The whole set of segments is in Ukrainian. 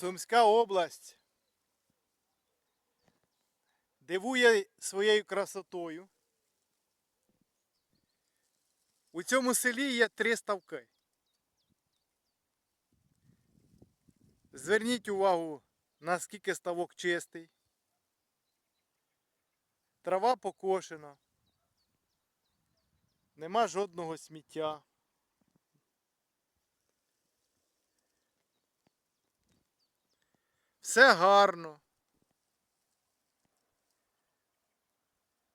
Сумська область дивує своєю красотою. У цьому селі є три ставки. Зверніть увагу, наскільки ставок чистий. Трава покошена. Нема жодного сміття. Все гарно.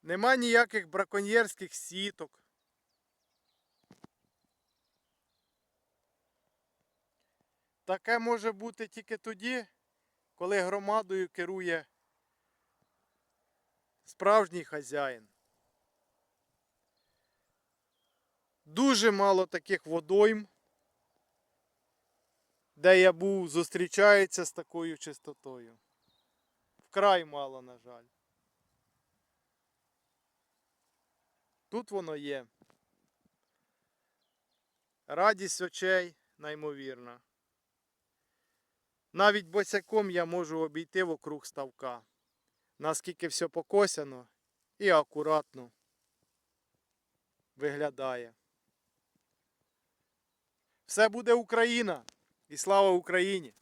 Нема ніяких браконьєрських сіток. Таке може бути тільки тоді, коли громадою керує справжній хазяїн. Дуже мало таких водойм, де я був, зустрічається з такою чистотою. Вкрай мало, на жаль. Тут воно є. Радість очей неймовірна. Навіть босяком я можу обійти вокруг ставка. Наскільки все покосяно і акуратно виглядає. Все буде Україна і слава Україні!